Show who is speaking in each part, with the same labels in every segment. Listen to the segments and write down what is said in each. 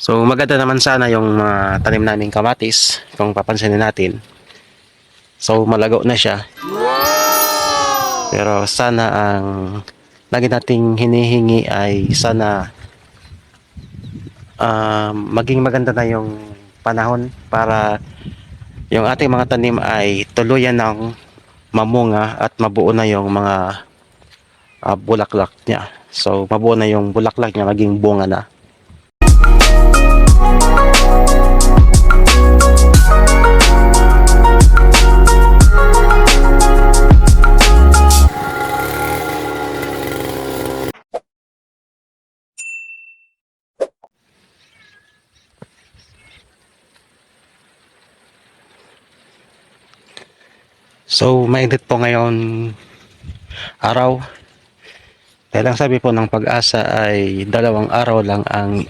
Speaker 1: So maganda naman sana yung mga tanim naming kamatis kung papansinin natin. So malago na siya. Pero sana ang lagi nating hinihingi ay sana ah, maging maganda na yung panahon para yung ating mga tanim ay tuluyan ng mamunga at mabuo na yung mga ah, bulaklak niya. So mabuo na yung bulaklak niya maging bunga na. So, mainit po ngayon araw. Dahil ang sabi po ng pag-asa ay dalawang araw lang ang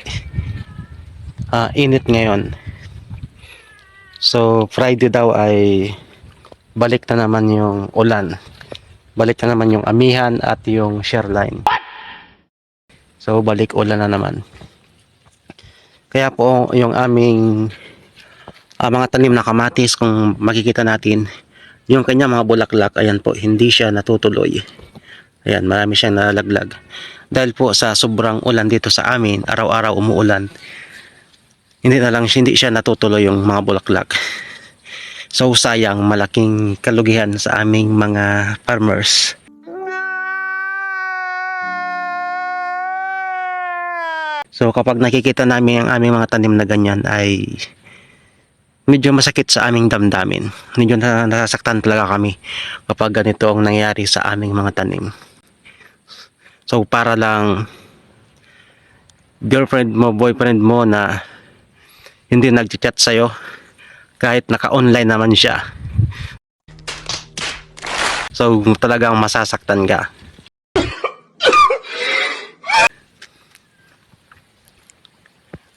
Speaker 1: ah, init ngayon. So, Friday daw ay balik na naman yung ulan. Balik na naman yung amihan at yung share line. So, balik ulan na naman. Kaya po yung aming ah, mga tanim na kamatis kung makikita natin yung kanya mga bulaklak, ayan po, hindi siya natutuloy. Ayan, marami siyang nalalaglag. Dahil po sa sobrang ulan dito sa amin, araw-araw umuulan, hindi na lang hindi siya natutuloy yung mga bulaklak. So sayang, malaking kalugihan sa aming mga farmers. So kapag nakikita namin ang aming mga tanim na ganyan ay medyo masakit sa aming damdamin. Medyo na, nasasaktan talaga kami kapag ganito ang nangyari sa aming mga tanim. So para lang girlfriend mo, boyfriend mo na hindi nag-chat sa'yo kahit naka-online naman siya. So talagang masasaktan ka.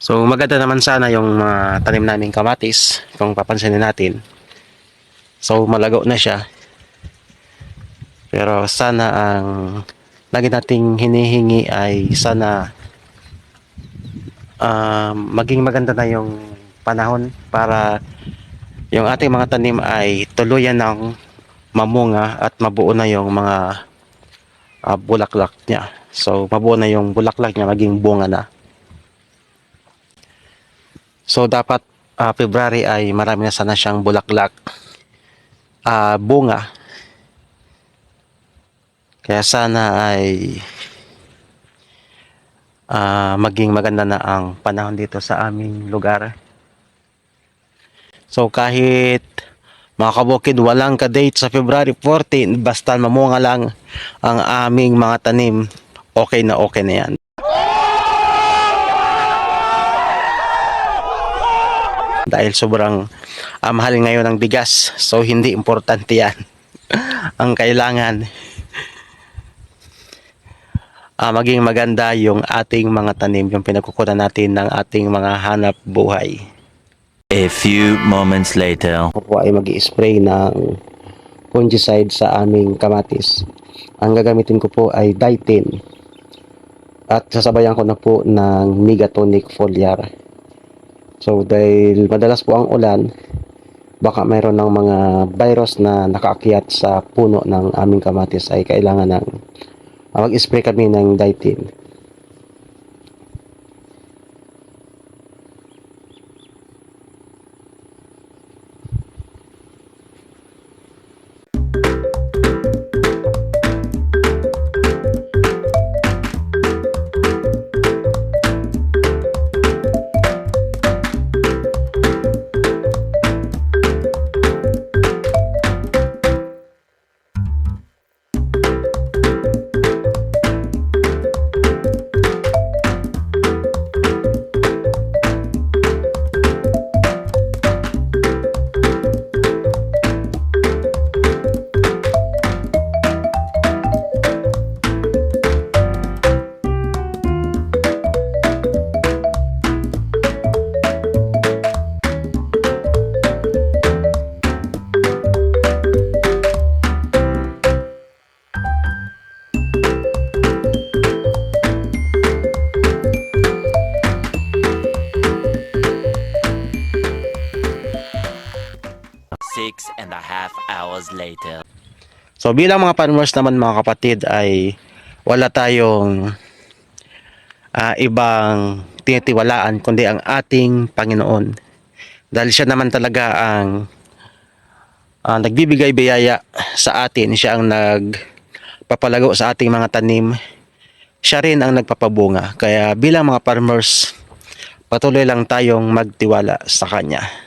Speaker 1: So maganda naman sana yung mga tanim naming kamatis kung papansinin natin. So malago na siya. Pero sana ang lagi nating hinihingi ay sana ah, maging maganda na yung panahon para yung ating mga tanim ay tuluyan ng mamunga at mabuo na yung mga ah, bulaklak niya. So mabuo na yung bulaklak niya maging bunga na. So dapat ah, February ay marami na sana siyang bulaklak ah, bunga. Kaya sana ay ah, maging maganda na ang panahon dito sa aming lugar. So kahit mga kabukid walang ka-date sa February 14 basta mamunga lang ang aming mga tanim okay na okay na yan. Dahil sobrang ah, mahal ngayon ng bigas. So hindi importante yan. Ang kailangan ah, maging maganda yung ating mga tanim yung pinagkukunan natin ng ating mga hanap buhay.
Speaker 2: A few moments later.
Speaker 1: ako ay mag spray ng fungicide sa aming kamatis. Ang gagamitin ko po ay Ditin at sasabayan ko na po ng Megatonic foliar So dahil madalas po ang ulan, baka mayroon ng mga virus na nakaakyat sa puno ng aming kamatis ay kailangan ng ah, mag-spray kami ng Ditin.
Speaker 2: Hours later.
Speaker 1: So bilang mga farmers naman mga kapatid ay wala tayong ah, ibang tinitiwalaan kundi ang ating Panginoon. Dahil siya naman talaga ang ah, nagbibigay biyaya sa atin. Siya ang nagpapalago sa ating mga tanim. Siya rin ang nagpapabunga. Kaya bilang mga farmers, patuloy lang tayong magtiwala sa Kanya.